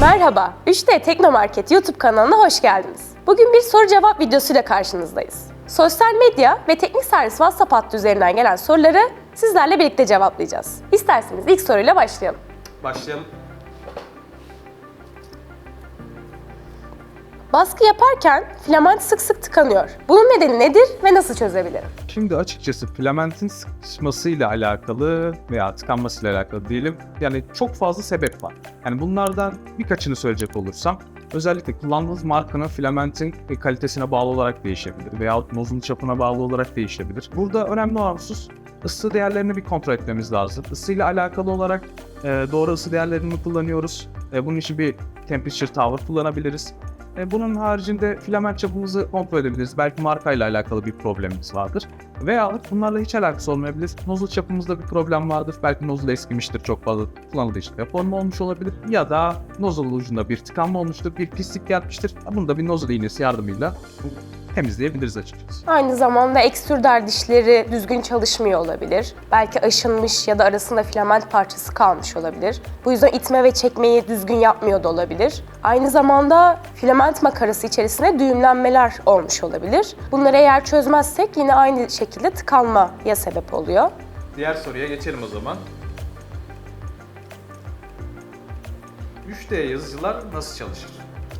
Merhaba, 3D Teknomarket YouTube kanalına hoş geldiniz. Bugün bir soru cevap videosuyla karşınızdayız. Sosyal medya ve teknik servis WhatsApp hattı üzerinden gelen soruları sizlerle birlikte cevaplayacağız. İsterseniz ilk soruyla başlayalım. Başlayalım. Baskı yaparken filament sık sık tıkanıyor. Bunun nedeni nedir ve nasıl çözebilirim? Şimdi açıkçası filamentin sıkışmasıyla alakalı veya tıkanmasıyla alakalı diyelim. Yani çok fazla sebep var. Yani bunlardan birkaçını söyleyecek olursam özellikle kullandığınız markanın filamentin kalitesine bağlı olarak değişebilir veya nozun çapına bağlı olarak değişebilir. Burada önemli olan husus ısı değerlerini bir kontrol etmemiz lazım. Isıyla alakalı olarak e, doğru ısı değerlerini kullanıyoruz. E, bunun için bir temperature tower kullanabiliriz. E, bunun haricinde filament çapımızı kontrol edebiliriz. Belki markayla alakalı bir problemimiz vardır. Veya bunlarla hiç alakası olmayabilir. Nozul çapımızda bir problem vardır. Belki nozul eskimiştir çok fazla kullanıldığı için deforme olmuş olabilir. Ya da nozul ucunda bir tıkanma olmuştur, bir pislik gelmiştir. Bunu da bir nozul iğnesi yardımıyla temizleyebiliriz açıkçası. Aynı zamanda ekstrüder dişleri düzgün çalışmıyor olabilir. Belki aşınmış ya da arasında filament parçası kalmış olabilir. Bu yüzden itme ve çekmeyi düzgün yapmıyor da olabilir. Aynı zamanda filament makarası içerisinde düğümlenmeler olmuş olabilir. Bunları eğer çözmezsek yine aynı şekilde tıkanmaya sebep oluyor. Diğer soruya geçelim o zaman. 3D yazıcılar nasıl çalışır?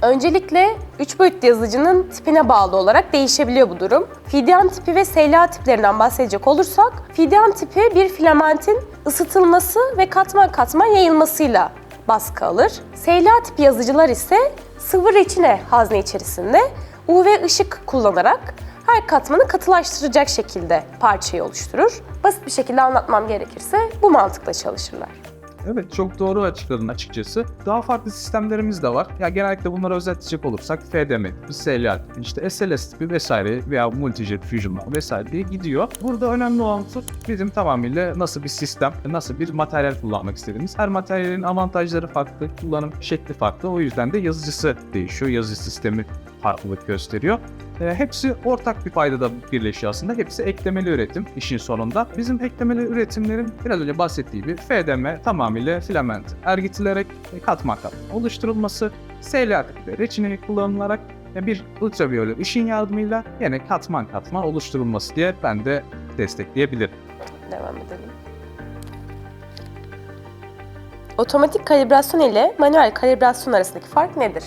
Öncelikle 3 boyutlu yazıcının tipine bağlı olarak değişebiliyor bu durum. Fidyan tipi ve SLA tiplerinden bahsedecek olursak, fidyan tipi bir filamentin ısıtılması ve katman katman yayılmasıyla baskı alır. SLA tipi yazıcılar ise sıvı reçine hazne içerisinde UV ışık kullanarak her katmanı katılaştıracak şekilde parçayı oluşturur. Basit bir şekilde anlatmam gerekirse bu mantıkla çalışırlar. Evet çok doğru açıkladın açıkçası. Daha farklı sistemlerimiz de var. Ya genellikle bunları özetleyecek olursak FDM tipi, işte SLS tipi vesaire veya Multijet Fusion'lar vesaire diye gidiyor. Burada önemli olan bizim tamamıyla nasıl bir sistem, nasıl bir materyal kullanmak istediğimiz. Her materyalin avantajları farklı, kullanım şekli farklı. O yüzden de yazıcısı değişiyor. Yazıcı sistemi farklılık gösteriyor. E, hepsi ortak bir paydada birleşiyor aslında. Hepsi eklemeli üretim işin sonunda. Bizim eklemeli üretimlerin biraz önce bahsettiği gibi FDM tamamıyla filament ergitilerek e, katman oluşturulması, SLA tipi reçineyi kullanılarak e, bir ultraviyole ışın yardımıyla yine katman katman oluşturulması diye ben de destekleyebilirim. Devam edelim. Otomatik kalibrasyon ile manuel kalibrasyon arasındaki fark nedir?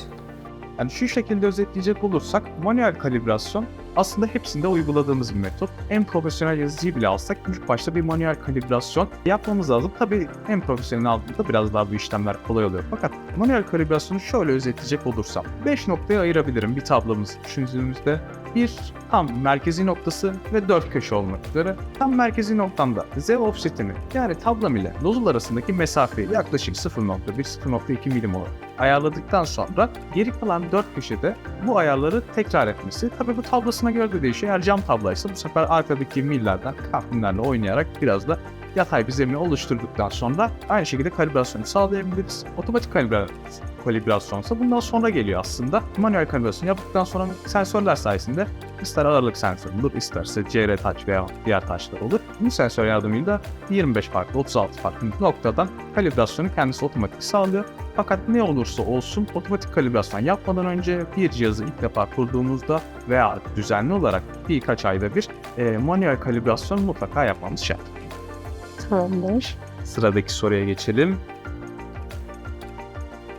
Yani şu şekilde özetleyecek olursak manuel kalibrasyon aslında hepsinde uyguladığımız bir metot. En profesyonel yazıcıyı bile alsak ilk başta bir manuel kalibrasyon yapmamız lazım. Tabii en profesyonel aldığında biraz daha bu işlemler kolay oluyor. Fakat manuel kalibrasyonu şöyle özetleyecek olursam 5 noktaya ayırabilirim bir tablomuz düşündüğümüzde. Bir tam merkezi noktası ve dört köşe olmak üzere. Tam merkezi noktamda Z offsetini yani tablam ile nozul arasındaki mesafeyi yaklaşık 0.1-0.2 milim olarak ayarladıktan sonra geri kalan dört köşede bu ayarları tekrar etmesi. Tabii bu tablosuna göre de değişiyor. Eğer cam tablaysa bu sefer arkadaki millerden, kahvinlerle oynayarak biraz da yatay bir zemin oluşturduktan sonra aynı şekilde kalibrasyonu sağlayabiliriz. Otomatik kalibra kalibrasyonsa bundan sonra geliyor aslında. Manuel kalibrasyon yaptıktan sonra sensörler sayesinde ister ağırlık sensörü olur, isterse CR taç veya diğer taşlar olur. Bu sensör yardımıyla 25 farklı, 36 farklı noktadan kalibrasyonu kendisi otomatik sağlıyor. Fakat ne olursa olsun otomatik kalibrasyon yapmadan önce bir cihazı ilk defa kurduğumuzda veya düzenli olarak birkaç ayda bir e, manuel kalibrasyon mutlaka yapmamız şart. Tamamdır. Sıradaki soruya geçelim.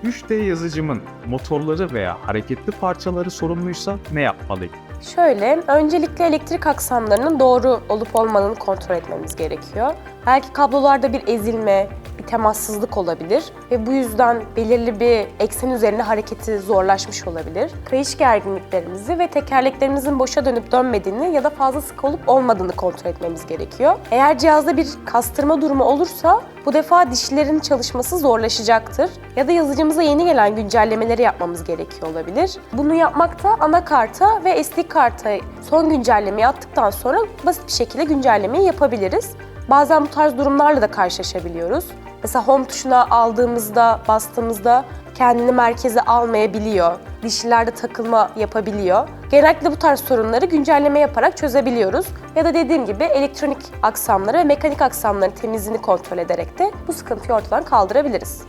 3D yazıcımın motorları veya hareketli parçaları sorumluysa ne yapmalıyım? Şöyle, öncelikle elektrik aksamlarının doğru olup olmadığını kontrol etmemiz gerekiyor. Belki kablolarda bir ezilme, temassızlık olabilir ve bu yüzden belirli bir eksen üzerine hareketi zorlaşmış olabilir. Kayış gerginliklerimizi ve tekerleklerimizin boşa dönüp dönmediğini ya da fazla sık olup olmadığını kontrol etmemiz gerekiyor. Eğer cihazda bir kastırma durumu olursa bu defa dişlerin çalışması zorlaşacaktır ya da yazıcımıza yeni gelen güncellemeleri yapmamız gerekiyor olabilir. Bunu yapmakta anakarta ve SD karta son güncellemeyi attıktan sonra basit bir şekilde güncellemeyi yapabiliriz. Bazen bu tarz durumlarla da karşılaşabiliyoruz. Mesela home tuşuna aldığımızda, bastığımızda kendini merkeze almayabiliyor. Dişlilerde takılma yapabiliyor. Genellikle bu tarz sorunları güncelleme yaparak çözebiliyoruz. Ya da dediğim gibi elektronik aksamları ve mekanik aksamların temizliğini kontrol ederek de bu sıkıntıyı ortadan kaldırabiliriz.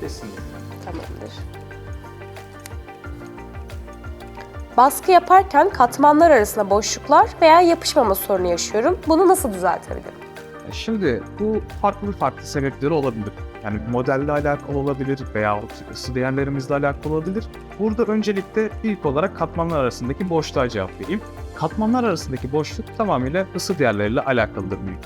Kesinlikle. Tamamdır. Baskı yaparken katmanlar arasında boşluklar veya yapışmama sorunu yaşıyorum. Bunu nasıl düzeltebilirim? Şimdi bu farklı farklı sebepleri olabilir. Yani modelle alakalı olabilir veya ısı değerlerimizle alakalı olabilir. Burada öncelikle ilk olarak katmanlar arasındaki boşluğa cevap vereyim. Katmanlar arasındaki boşluk tamamıyla ısı değerleriyle alakalıdır büyük.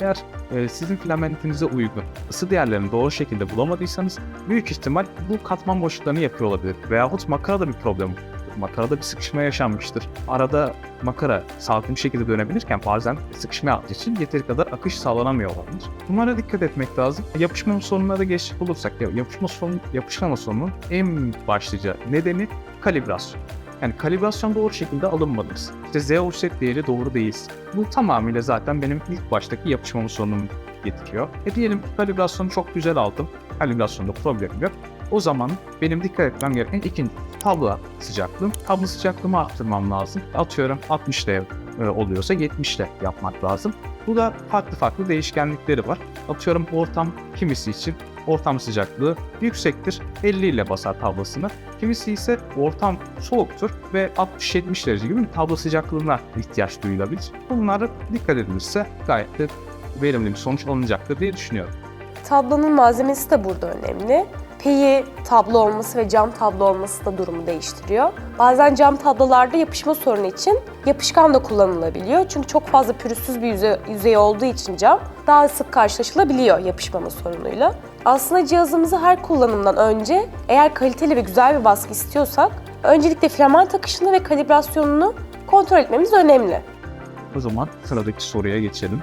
Eğer e, sizin filamentinize uygun ısı değerlerini doğru şekilde bulamadıysanız büyük ihtimal bu katman boşluklarını yapıyor olabilir. Veyahut makarada bir problem. Makarada bir sıkışma yaşanmıştır. Arada makara sağlıklı bir şekilde dönebilirken bazen sıkışma yaptığı için yeteri kadar akış sağlanamıyor olabilir. Bunlara dikkat etmek lazım. Yapışma sorunlara geçecek olursak ya yapışma sorunu, yapışmama sorunun en başlıca nedeni kalibrasyon. Yani kalibrasyon doğru şekilde alınmadınız. İşte Z offset değeri doğru değil. Bu tamamıyla zaten benim ilk baştaki yapışmama sorunumu getiriyor. E diyelim kalibrasyonu çok güzel aldım. Kalibrasyonda problem yok. O zaman benim dikkat etmem gereken ikinci tablo sıcaklığım. Tablo sıcaklığımı arttırmam lazım. Atıyorum 60 ile e, oluyorsa 70 ile yapmak lazım. Bu da farklı farklı değişkenlikleri var. Atıyorum ortam kimisi için ortam sıcaklığı yüksektir. 50 ile basar tablasını. Kimisi ise ortam soğuktur ve 60-70 derece gibi bir tablo sıcaklığına ihtiyaç duyulabilir. Bunlara dikkat edilirse gayet de verimli bir sonuç alınacaktır diye düşünüyorum. Tablonun malzemesi de burada önemli. Peyi tablo olması ve cam tablo olması da durumu değiştiriyor. Bazen cam tablolarda yapışma sorunu için yapışkan da kullanılabiliyor. Çünkü çok fazla pürüzsüz bir yüzey, yüzey olduğu için cam daha sık karşılaşılabiliyor yapışmama sorunuyla. Aslında cihazımızı her kullanımdan önce eğer kaliteli ve güzel bir baskı istiyorsak öncelikle filament akışını ve kalibrasyonunu kontrol etmemiz önemli. O zaman sıradaki soruya geçelim.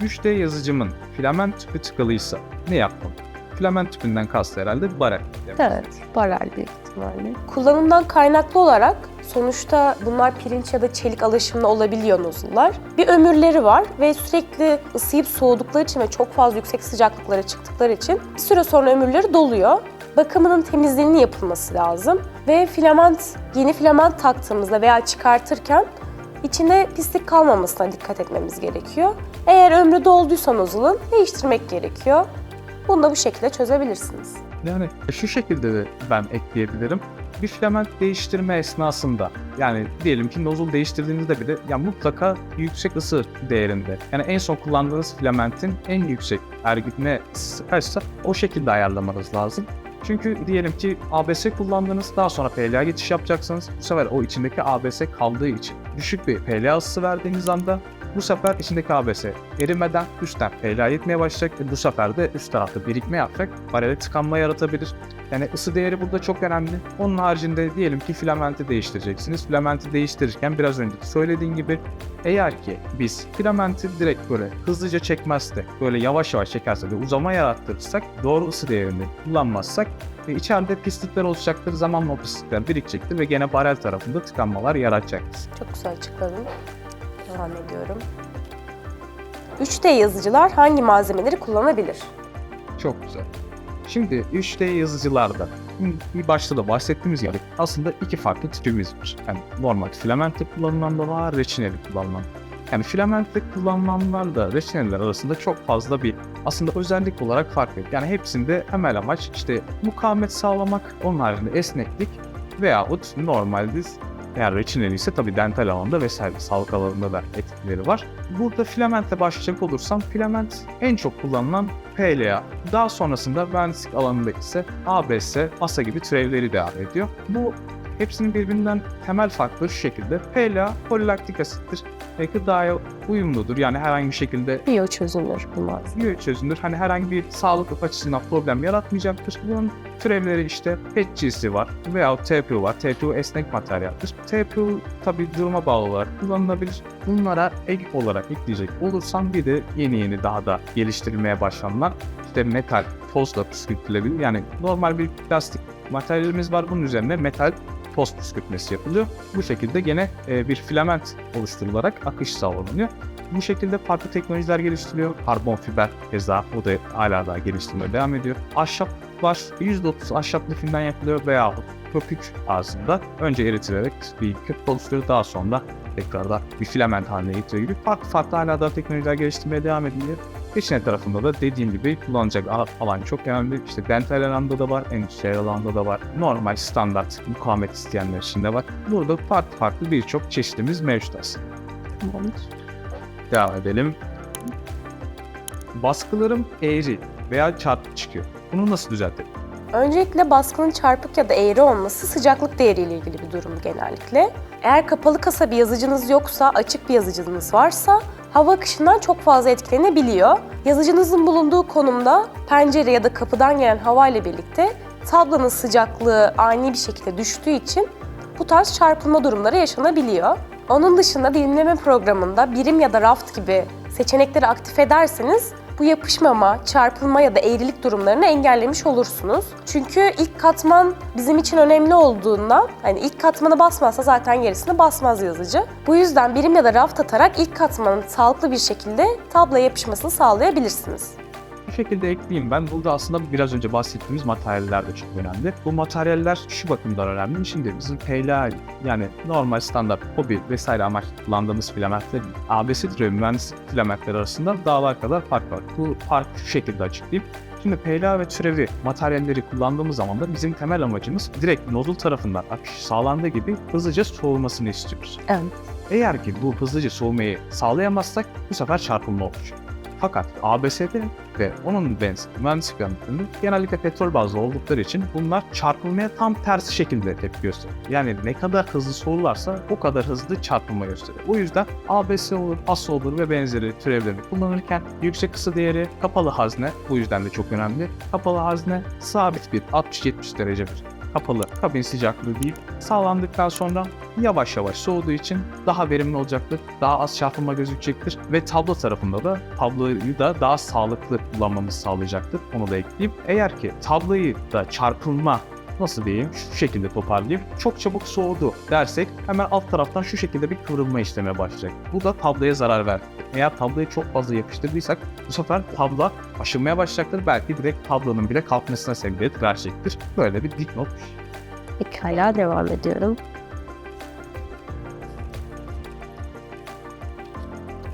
3D yazıcımın filament tüpü tıkalıysa ne yapmalı? Filament tüpünden kastı herhalde barel. demek. Evet, barel büyük ihtimalle. Kullanımdan kaynaklı olarak sonuçta bunlar pirinç ya da çelik alaşımlı olabiliyor nozullar. Bir ömürleri var ve sürekli ısıyıp soğudukları için ve çok fazla yüksek sıcaklıklara çıktıkları için bir süre sonra ömürleri doluyor. Bakımının temizliğinin yapılması lazım ve filament, yeni filament taktığımızda veya çıkartırken içinde pislik kalmamasına dikkat etmemiz gerekiyor. Eğer ömrü dolduysa nozulun değiştirmek gerekiyor. Bunu da bu şekilde çözebilirsiniz. Yani şu şekilde de ben ekleyebilirim. Bir filament değiştirme esnasında yani diyelim ki nozul değiştirdiğinizde bile ya mutlaka yüksek ısı değerinde. Yani en son kullandığınız filamentin en yüksek ergitme kaçsa o şekilde ayarlamanız lazım. Çünkü diyelim ki ABS kullandınız, daha sonra PLA geçiş yapacaksınız. Bu sefer o içindeki ABS kaldığı için düşük bir PLA ısısı verdiğiniz anda bu sefer içindeki ABS erimeden üstten PLA gitmeye başlayacak ve bu sefer de üst tarafta birikme yapacak. Barele tıkanma yaratabilir. Yani ısı değeri burada çok önemli. Onun haricinde diyelim ki filamenti değiştireceksiniz. Filamenti değiştirirken biraz önceki söylediğim gibi eğer ki biz filamenti direkt böyle hızlıca çekmezse, böyle yavaş yavaş çekerse ve uzama yarattırırsak, doğru ısı değerini kullanmazsak e, içeride pislikler oluşacaktır, zamanla o pislikler birikecektir ve gene barel tarafında tıkanmalar yaratacaktır. Çok güzel açıkladın. Devam ediyorum. 3D yazıcılar hangi malzemeleri kullanabilir? Çok güzel. Şimdi 3D yazıcılarda bir başta da bahsettiğimiz gibi aslında iki farklı tipimiz var. Yani normal filamentle kullanılan da var, reçineli kullanılan. Yani filamentle kullanılanlarla reçineler arasında çok fazla bir aslında özellik olarak fark yok. Yani hepsinde temel amaç işte mukavemet sağlamak, onun haricinde esneklik veyahut normalde eğer reçineli ise tabii dental alanda vesaire sağlık alanında da etkileri var. Burada filamentle başlayacak olursam filament en çok kullanılan PLA. Daha sonrasında mühendislik alanında ise ABS, ASA gibi türevleri devam ediyor. Bu hepsinin birbirinden temel farkları şu şekilde. PLA polilaktik asittir ve gıdaya uyumludur. Yani herhangi bir şekilde Biyo çözünür bu malzeme. biyo çözünür. Hani herhangi bir sağlık açısından problem yaratmayacaktır. Bunun türevleri işte PETG'si var veya TPU var. TPU esnek materyaldir. TPU tabi duruma bağlı olarak kullanılabilir. Bunlara ek olarak ekleyecek olursam bir de yeni yeni daha da geliştirilmeye başlanılan işte metal tozla püskürtülebilir. Yani normal bir plastik materyalimiz var. Bunun üzerine metal toz püskürtmesi yapılıyor. Bu şekilde gene e, bir filament oluşturularak akış sağlanıyor. Bu şekilde farklı teknolojiler geliştiriliyor. Karbon fiber keza o da hala daha geliştirmeye devam ediyor. Ahşap var. %30 ahşap lifinden yapılıyor veya köpük tarzında önce eritilerek bir köpük oluşturuyor. Daha sonra tekrardan bir filament haline getiriyor gibi farklı farklı hala daha teknolojiler geliştirmeye devam ediliyor. İçine tarafında da dediğim gibi kullanacak al- alan çok önemli. İşte dental alanda da var, endüstriyel alanda da var. Normal standart mukavemet isteyenler için de var. Burada farklı farklı birçok çeşitimiz mevcut aslında. Tamamdır. Devam edelim. Baskılarım eğri veya çarpık çıkıyor. Bunu nasıl düzeltelim? Öncelikle baskının çarpık ya da eğri olması sıcaklık değeriyle ilgili bir durum genellikle. Eğer kapalı kasa bir yazıcınız yoksa, açık bir yazıcınız varsa hava akışından çok fazla etkilenebiliyor. Yazıcınızın bulunduğu konumda pencere ya da kapıdan gelen hava ile birlikte tablonun sıcaklığı ani bir şekilde düştüğü için bu tarz çarpılma durumları yaşanabiliyor. Onun dışında dilimleme programında birim ya da raft gibi seçenekleri aktif ederseniz bu yapışmama, çarpılma ya da eğrilik durumlarını engellemiş olursunuz. Çünkü ilk katman bizim için önemli olduğundan hani ilk katmanı basmazsa zaten gerisini basmaz yazıcı. Bu yüzden birim ya da raft atarak ilk katmanın sağlıklı bir şekilde tabloya yapışmasını sağlayabilirsiniz. Bu şekilde ekleyeyim ben. Burada aslında biraz önce bahsettiğimiz materyaller de çok önemli. Bu materyaller şu bakımdan önemli. Şimdi bizim PLA yani normal standart hobi vesaire amaç kullandığımız filamentler ABS türevi mühendislik filamentleri arasında dağlar kadar fark var. Bu fark şu şekilde açıklayayım. Şimdi PLA ve türevi materyalleri kullandığımız zaman da bizim temel amacımız direkt nodul tarafından akış sağlandığı gibi hızlıca soğumasını istiyoruz. Evet. Eğer ki bu hızlıca soğumayı sağlayamazsak bu sefer çarpılma olacak. Fakat ABS'de ve onun benzeri mühendislik yanıtlarında genellikle petrol bazlı oldukları için bunlar çarpılmaya tam tersi şekilde tepki gösteriyor. Yani ne kadar hızlı soğurlarsa o kadar hızlı çarpılma gösteriyor. O yüzden ABS olur, AS olur ve benzeri türevlerini kullanırken yüksek ısı değeri, kapalı hazne bu yüzden de çok önemli. Kapalı hazne sabit bir 60-70 derece bir kapalı kabin sıcaklığı değil sağlandıktan sonra yavaş yavaş soğuduğu için daha verimli olacaktır. Daha az çarpılma gözükecektir ve tablo tarafında da tabloyu da daha sağlıklı kullanmamızı sağlayacaktır. Onu da ekleyeyim. Eğer ki tabloyu da çarpılma nasıl diyeyim şu şekilde toparlayayım. Çok çabuk soğudu dersek hemen alt taraftan şu şekilde bir kıvrılma işlemi başlayacak. Bu da tabloya zarar ver. Eğer tabloyu çok fazla yapıştırdıysak bu sefer tablo aşınmaya başlayacaktır. Belki direkt tablonun bile kalkmasına sebebiyet verecektir. Böyle bir dipnot Pekala devam ediyorum.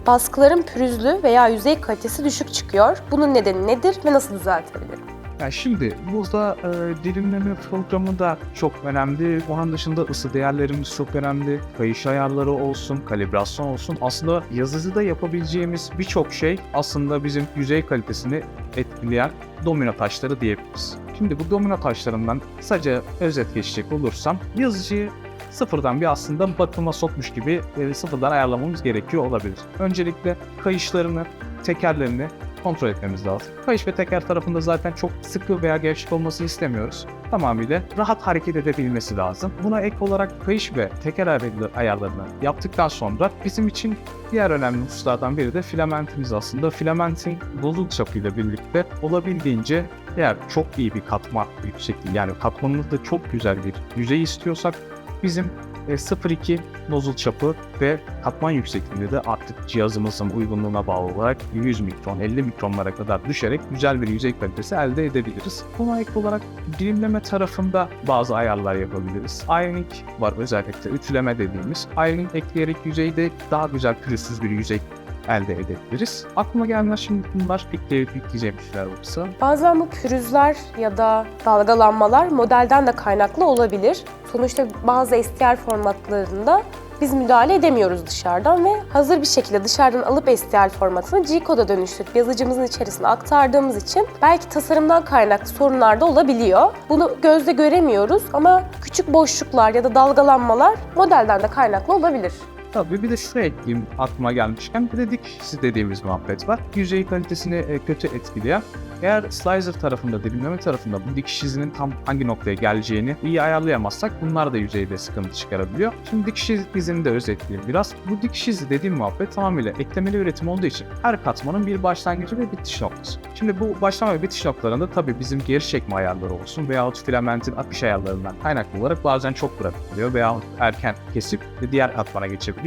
Baskıların pürüzlü veya yüzey kalitesi düşük çıkıyor. Bunun nedeni nedir ve nasıl düzeltebilirim? Yani şimdi burada e, dilimleme programı da çok önemli. Onun dışında ısı değerlerimiz çok önemli. Kayış ayarları olsun, kalibrasyon olsun. Aslında yazıcıda yapabileceğimiz birçok şey aslında bizim yüzey kalitesini etkileyen domino taşları diyebiliriz. Şimdi bu domino taşlarından kısaca özet geçecek olursam yazıcıyı sıfırdan bir aslında bakıma sokmuş gibi e, sıfırdan ayarlamamız gerekiyor olabilir. Öncelikle kayışlarını, tekerlerini kontrol etmemiz lazım. Kayış ve teker tarafında zaten çok sıkı veya gevşek olmasını istemiyoruz. Tamamıyla rahat hareket edebilmesi lazım. Buna ek olarak kayış ve teker ayarları- ayarlarını yaptıktan sonra bizim için diğer önemli hususlardan biri de filamentimiz aslında. Filamentin bozuk çapıyla birlikte olabildiğince eğer çok iyi bir katma yüksekliği yani katmanımızda çok güzel bir yüzey istiyorsak bizim 0.2 nozul çapı ve katman yüksekliğinde de artık cihazımızın uygunluğuna bağlı olarak 100 mikron, 50 mikronlara kadar düşerek güzel bir yüzey kalitesi elde edebiliriz. Buna ek olarak dilimleme tarafında bazı ayarlar yapabiliriz. Ironing var özellikle ütüleme dediğimiz. Ironing ekleyerek yüzeyde daha güzel pürüzsüz bir yüzey elde edebiliriz. Aklıma gelmez şimdi bunlar ekleyip ekleyeceğim şeyler olursa. Bazen bu pürüzler ya da dalgalanmalar modelden de kaynaklı olabilir. Sonuçta bazı STR formatlarında biz müdahale edemiyoruz dışarıdan ve hazır bir şekilde dışarıdan alıp STL formatını G-Code'a dönüştürüp yazıcımızın içerisine aktardığımız için belki tasarımdan kaynaklı sorunlar da olabiliyor. Bunu gözle göremiyoruz ama küçük boşluklar ya da dalgalanmalar modelden de kaynaklı olabilir. Tabii bir de şuraya ekleyeyim aklıma gelmişken bir de dikişsiz dediğimiz muhabbet var. Yüzey kalitesini e, kötü etkileyen. Eğer slicer tarafında, dilimleme tarafında bu dikiş izinin tam hangi noktaya geleceğini iyi ayarlayamazsak bunlar da yüzeyde sıkıntı çıkarabiliyor. Şimdi dikiş izini de özetleyeyim biraz. Bu dikiş izi dediğim muhabbet tamamıyla eklemeli üretim olduğu için her katmanın bir başlangıcı ve bitiş noktası. Şimdi bu başlama ve bitiş noktalarında tabii bizim geri çekme ayarları olsun veyahut filamentin akış ayarlarından kaynaklı olarak bazen çok bırakılıyor veya erken kesip diğer katmana geçebiliyor.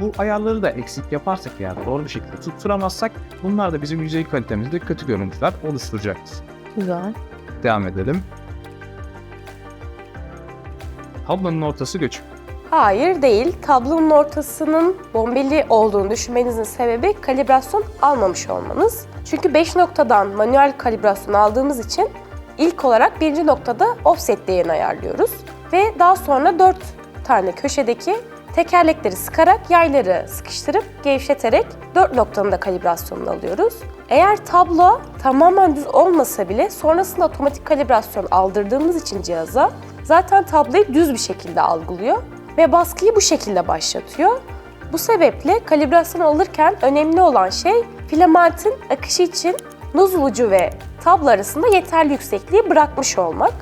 Bu ayarları da eksik yaparsak eğer doğru bir şekilde tutturamazsak bunlar da bizim yüzey kalitemizde kötü görüntüler oluşturacaktır. Güzel. Devam edelim. Tablonun ortası göçük. Hayır değil. Tablonun ortasının bombeli olduğunu düşünmenizin sebebi kalibrasyon almamış olmanız. Çünkü 5 noktadan manuel kalibrasyon aldığımız için ilk olarak birinci noktada offset değerini ayarlıyoruz. Ve daha sonra 4 tane köşedeki tekerlekleri sıkarak yayları sıkıştırıp gevşeterek 4 noktanın da kalibrasyonunu alıyoruz. Eğer tablo tamamen düz olmasa bile sonrasında otomatik kalibrasyon aldırdığımız için cihaza zaten tabloyu düz bir şekilde algılıyor ve baskıyı bu şekilde başlatıyor. Bu sebeple kalibrasyon alırken önemli olan şey filamentin akışı için nuzul ucu ve tablo arasında yeterli yüksekliği bırakmış olmak.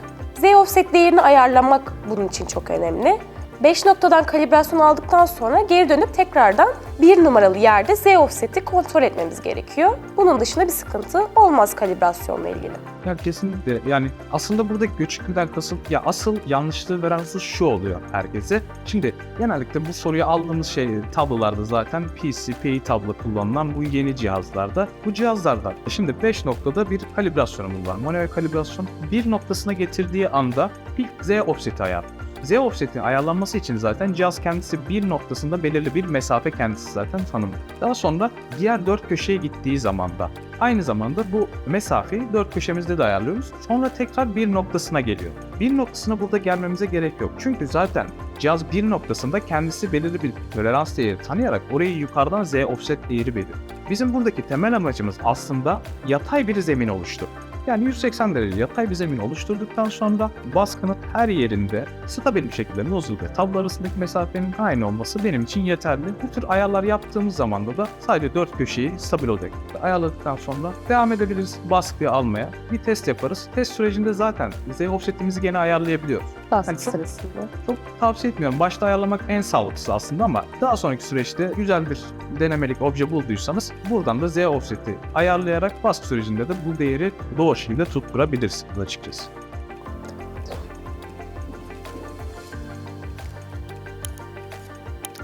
Z offset değerini ayarlamak bunun için çok önemli. 5 noktadan kalibrasyon aldıktan sonra geri dönüp tekrardan bir numaralı yerde Z offset'i kontrol etmemiz gerekiyor. Bunun dışında bir sıkıntı olmaz kalibrasyonla ilgili. Ya kesinlikle yani aslında buradaki göçüklüden kasıt ya asıl yanlışlığı veren husus şu oluyor herkese. Şimdi genellikle bu soruyu aldığımız şey tablolarda zaten PC, PI tablo kullanılan bu yeni cihazlarda. Bu cihazlarda şimdi 5 noktada bir kalibrasyonumuz var. Manuel kalibrasyon bir noktasına getirdiği anda ilk Z offset'i ayar. Z offset'in ayarlanması için zaten cihaz kendisi bir noktasında belirli bir mesafe kendisi zaten tanımlıyor. Daha sonra diğer dört köşeye gittiği zaman da aynı zamanda bu mesafeyi dört köşemizde de ayarlıyoruz. Sonra tekrar bir noktasına geliyor. Bir noktasına burada gelmemize gerek yok. Çünkü zaten cihaz bir noktasında kendisi belirli bir tolerans değeri tanıyarak orayı yukarıdan Z offset değeri belirliyor. Bizim buradaki temel amacımız aslında yatay bir zemin oluşturmak. Yani 180 derece yatay bir zemin oluşturduktan sonra baskının her yerinde stabil bir şekilde nozul ve tablo arasındaki mesafenin aynı olması benim için yeterli. Bu tür ayarlar yaptığımız zaman da sadece dört köşeyi stabil olacak. Ayarladıktan sonra devam edebiliriz baskıyı almaya. Bir test yaparız. Test sürecinde zaten Z offsetimizi gene ayarlayabiliyoruz. Baskı Yani çok- sırasında. Çok tavsiye etmiyorum. Başta ayarlamak en sağlıklısı aslında ama daha sonraki süreçte güzel bir denemelik obje bulduysanız buradan da Z offset'i ayarlayarak baskı sürecinde de bu değeri doğru şekilde tutturabilirsiniz açıkçası.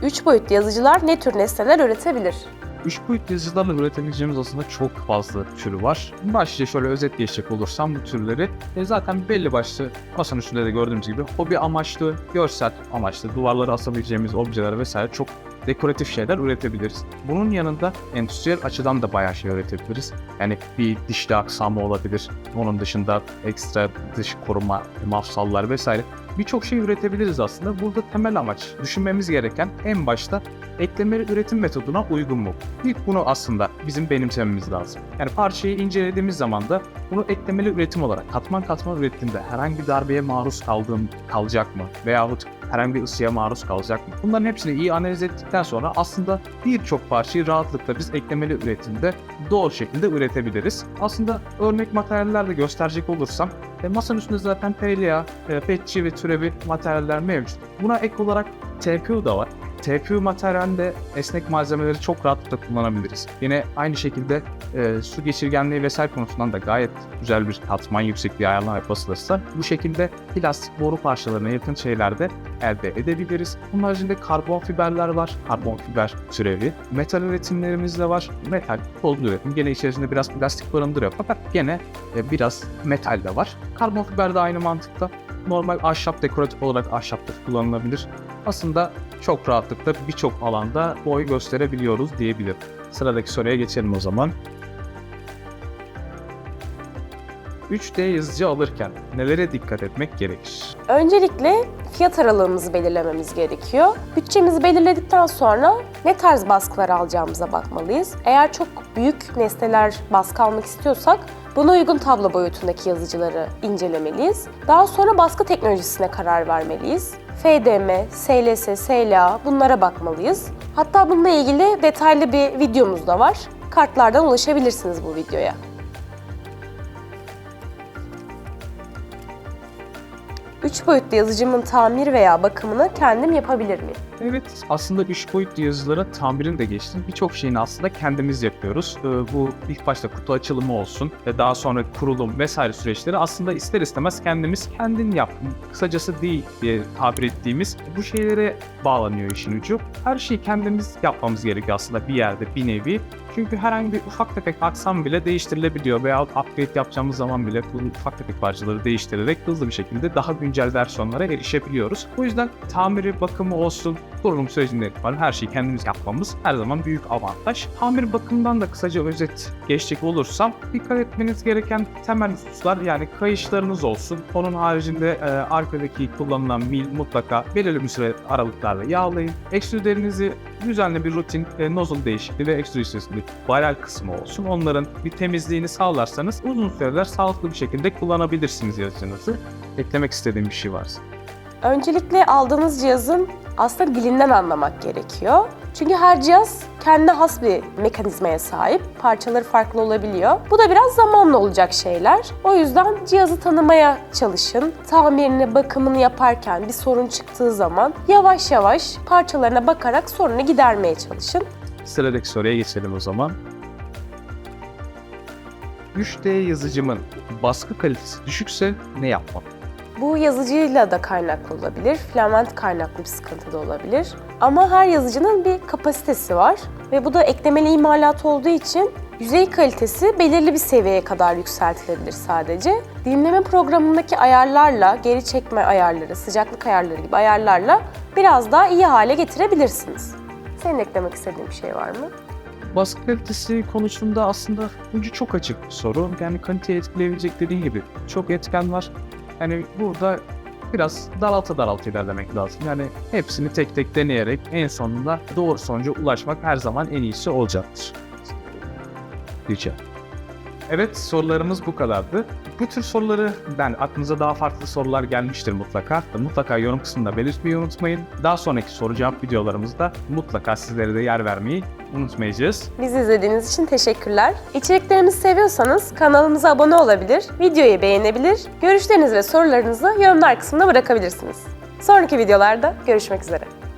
Üç boyutlu yazıcılar ne tür nesneler üretebilir? 3 boyutlu yazıcılarla üretebileceğimiz aslında çok fazla türü var. Başlıca şöyle özet geçecek olursam bu türleri e, zaten belli başlı masanın üstünde de gördüğümüz gibi hobi amaçlı, görsel amaçlı, duvarlara asabileceğimiz objeler vesaire çok dekoratif şeyler üretebiliriz. Bunun yanında endüstriyel açıdan da bayağı şey üretebiliriz. Yani bir dişli aksamı olabilir. Onun dışında ekstra dış koruma, mafsallar vesaire birçok şey üretebiliriz aslında. Burada temel amaç düşünmemiz gereken en başta eklemeli üretim metoduna uygun mu? İlk bunu aslında bizim benimsememiz lazım. Yani parçayı incelediğimiz zaman da bunu eklemeli üretim olarak katman katman ürettiğinde herhangi bir darbeye maruz kaldığım kalacak mı? Veyahut herhangi bir ısıya maruz kalacak mı? Bunların hepsini iyi analiz ettikten sonra aslında birçok parçayı rahatlıkla biz eklemeli üretimde doğru şekilde üretebiliriz. Aslında örnek materyallerle gösterecek olursam e, masanın üstünde zaten PLA, e, PETG ve türevi materyaller mevcut. Buna ek olarak TPU da var. TPU materyalinde esnek malzemeleri çok rahatlıkla kullanabiliriz. Yine aynı şekilde e, su geçirgenliği vesaire konusundan da gayet güzel bir katman yüksekliği ayarlama yapılırsa bu şekilde plastik boru parçalarına yakın şeylerde elde edebiliriz. Bunun haricinde karbon fiberler var. Karbon fiber türevi. Metal üretimlerimiz de var. Metal toz üretim. Gene içerisinde biraz plastik barındırıyor fakat gene e, biraz metal de var. Karbon fiber de aynı mantıkta. Normal ahşap dekoratif olarak ahşapta kullanılabilir. Aslında çok rahatlıkla birçok alanda boy gösterebiliyoruz diyebilirim. Sıradaki soruya geçelim o zaman. 3D yazıcı alırken nelere dikkat etmek gerekir? Öncelikle fiyat aralığımızı belirlememiz gerekiyor. Bütçemizi belirledikten sonra ne tarz baskılar alacağımıza bakmalıyız. Eğer çok büyük nesneler baskı almak istiyorsak buna uygun tablo boyutundaki yazıcıları incelemeliyiz. Daha sonra baskı teknolojisine karar vermeliyiz. FDM, SLS, SLA bunlara bakmalıyız. Hatta bununla ilgili detaylı bir videomuz da var. Kartlardan ulaşabilirsiniz bu videoya. Üç boyutlu yazıcımın tamir veya bakımını kendim yapabilir miyim? Evet, aslında üç boyutlu yazılara tamirin de geçtim. Birçok şeyini aslında kendimiz yapıyoruz. Ee, bu ilk başta kutu açılımı olsun ve daha sonra kurulum vesaire süreçleri aslında ister istemez kendimiz kendin yap. Kısacası değil diye tabir ettiğimiz bu şeylere bağlanıyor işin ucu. Her şeyi kendimiz yapmamız gerekiyor aslında bir yerde bir nevi. Çünkü herhangi bir ufak tefek aksam bile değiştirilebiliyor veya upgrade yapacağımız zaman bile bu ufak tefek parçaları değiştirerek hızlı bir şekilde daha güncel versiyonlara erişebiliyoruz. O yüzden tamiri, bakımı olsun, kurulum sürecinde var her şeyi kendimiz yapmamız her zaman büyük avantaj. Tamir bakımından da kısaca özet geçecek olursam dikkat etmeniz gereken temel hususlar yani kayışlarınız olsun. Onun haricinde e, arkadaki kullanılan mil mutlaka belirli bir süre aralıklarla yağlayın. Ekstrüderinizi düzenli bir rutin e, nozzle değişikliği ve ekstrüdüsünde viral kısmı olsun. Onların bir temizliğini sağlarsanız uzun süreler sağlıklı bir şekilde kullanabilirsiniz yazıcınızı. Eklemek istediğim bir şey varsa. Öncelikle aldığınız cihazın aslında dilinden anlamak gerekiyor. Çünkü her cihaz kendine has bir mekanizmaya sahip. Parçaları farklı olabiliyor. Bu da biraz zamanla olacak şeyler. O yüzden cihazı tanımaya çalışın. Tamirini, bakımını yaparken bir sorun çıktığı zaman yavaş yavaş parçalarına bakarak sorunu gidermeye çalışın. Sıradaki soruya geçelim o zaman. 3D yazıcımın baskı kalitesi düşükse ne yapmam? Bu yazıcıyla da kaynaklı olabilir, filament kaynaklı bir sıkıntı da olabilir. Ama her yazıcının bir kapasitesi var ve bu da eklemeli imalat olduğu için yüzey kalitesi belirli bir seviyeye kadar yükseltilebilir sadece. Dinleme programındaki ayarlarla, geri çekme ayarları, sıcaklık ayarları gibi ayarlarla biraz daha iyi hale getirebilirsiniz. Senin eklemek istediğin bir şey var mı? Baskı kalitesi konusunda aslında ucu çok açık bir soru. Yani kaliteyi etkileyebilecek dediğin gibi çok etken var. Yani burada biraz daralta daralta ilerlemek lazım. Yani hepsini tek tek deneyerek en sonunda doğru sonuca ulaşmak her zaman en iyisi olacaktır. Rica. Evet sorularımız bu kadardı. Bu tür soruları ben aklınıza daha farklı sorular gelmiştir mutlaka. Mutlaka yorum kısmında belirtmeyi unutmayın. Daha sonraki soru cevap videolarımızda mutlaka sizlere de yer vermeyi unutmayacağız. Bizi izlediğiniz için teşekkürler. İçeriklerimizi seviyorsanız kanalımıza abone olabilir, videoyu beğenebilir, görüşlerinizi ve sorularınızı yorumlar kısmına bırakabilirsiniz. Sonraki videolarda görüşmek üzere.